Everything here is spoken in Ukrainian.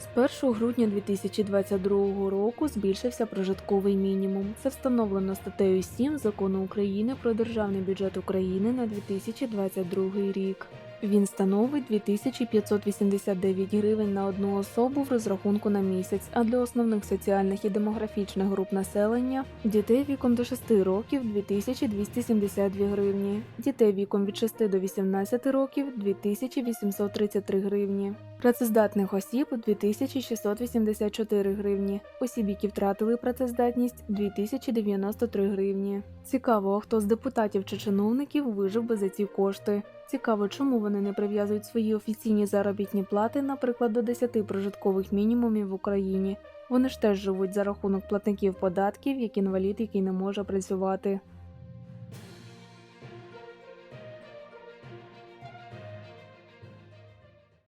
З 1 грудня 2022 року збільшився прожитковий мінімум. Це встановлено статтею 7 Закону України про державний бюджет України на 2022 рік. Він становить 2589 гривень на одну особу в розрахунку на місяць, а для основних соціальних і демографічних груп населення дітей віком до 6 років 2272 гривні, дітей віком від 6 до 18 років 2833 гривні, працездатних осіб 2684 гривні, осіб, які втратили працездатність 2093 гривні. Цікаво, хто з депутатів чи чиновників вижив би за ці кошти. Цікаво, чому вони не прив'язують свої офіційні заробітні плати, наприклад, до 10 прожиткових мінімумів в Україні. Вони ж теж живуть за рахунок платників податків, як інвалід, який не може працювати.